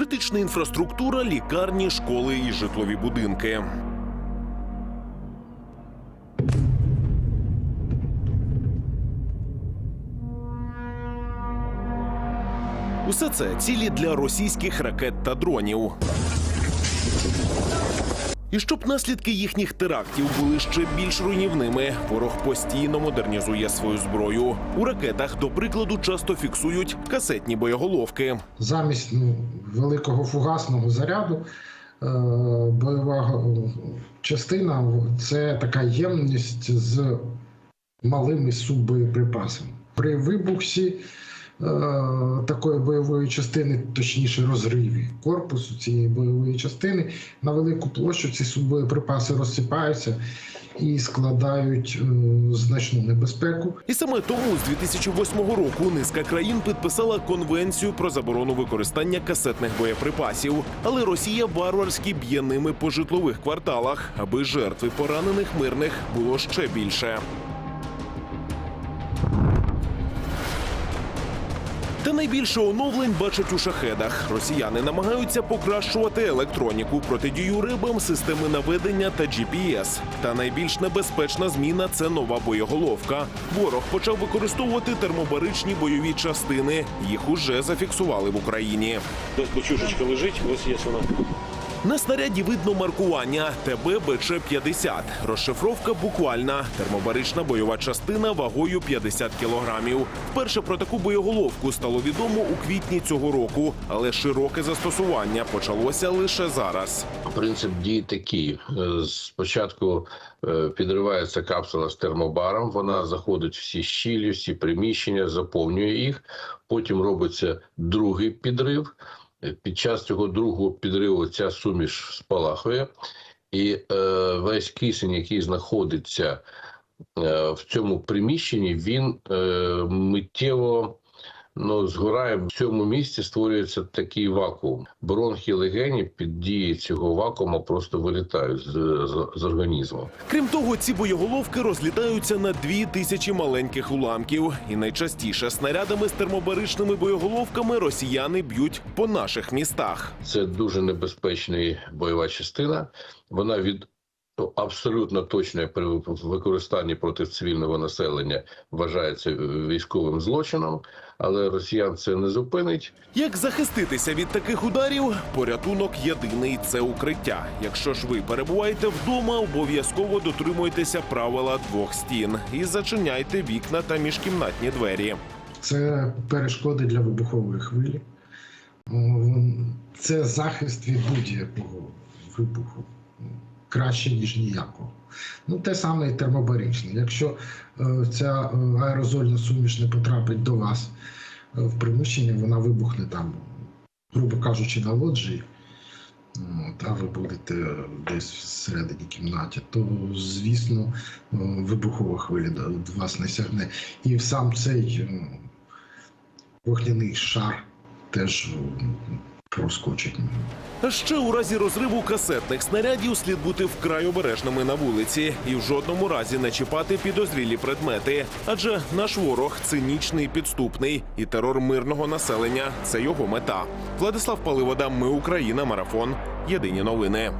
критична інфраструктура, лікарні, школи і житлові будинки. Усе це цілі для російських ракет та дронів. І щоб наслідки їхніх терактів були ще більш руйнівними, ворог постійно модернізує свою зброю. У ракетах, до прикладу, часто фіксують касетні боєголовки. замість ну, великого фугасного заряду е, бойова частина це така ємність з малими суббоєприпасами. При вибухі е, такої бойової частини, точніше розриві корпусу цієї бойової частини, на велику площу ці суббоєприпаси розсипаються і складають е, значну небезпеку. І саме тому з 2008 року низка країн підписала конвенцію про заборону використання касетних боєприпасів. Але Росія варварськи б'є ними по житлових кварталах, аби жертв і поранених мирних було ще більше. Та найбільше оновлень бачать у шахедах. Росіяни намагаються покращувати електроніку, протидію рибам, системи наведення та GPS. Та найбільш небезпечна зміна це нова боєголовка. Ворог почав використовувати термобаричні бойові частини. Їх уже зафіксували в Україні. Ось бочушечка лежить, ось є вона. На снаряді видно маркування ТБ БЧ-50. Розшифровка буквальна. Термобарична бойова частина вагою 50 кілограмів. Вперше про таку боєголовку стало відомо у квітні цього року, але широке застосування почалося лише зараз. Принцип дії такий: Е, спочатку е, підривається капсула з термобаром, вона заходить всі щілі, всі приміщення, заповнює їх. Потім робиться другий підрив. Е, Під час цього другого підриву ця суміш спалахує, і е, весь кисень, який знаходиться е, в цьому приміщенні, він е, миттєво ну, згорає в цьому місці, створюється такий вакуум. Бронхи легені під дією цього вакууму просто вилітають з, з, з організму. Крім того, ці боєголовки розлітаються на дві тисячі маленьких уламків, і найчастіше снарядами з термобаричними боєголовками росіяни б'ють по наших містах. Це дуже небезпечна бойова частина. Вона від абсолютно точне при використанні проти цивільного населення вважається е, військовим злочином, але росіян це не зупинить. Як захиститися від таких ударів? Порятунок єдиний це укриття. Якщо ж ви перебуваєте вдома, обов'язково дотримуйтеся правила двох стін і зачиняйте вікна та міжкімнатні двері. Це перешкоди для вибухової хвилі. Це захист від будь-якого вибуху. Краще, ніж ніякого. Ну, те саме і термобаричне. Якщо е, ця е, аерозольна суміш не потрапить до вас е, в приміщення, вона вибухне там, грубо кажучи, на лоджії. А ви будете десь всередині кімнаті, то звісно вибухова хвиля до вас не сягне. І сам цей вогняний шар теж проскочить. А ще у разі розриву касетних снарядів слід бути вкрай обережними на вулиці і в жодному разі не чіпати підозрілі предмети. Адже наш ворог цинічний, підступний, і терор мирного населення це його мета. Владислав Паливода, ми Україна, марафон. Єдині новини.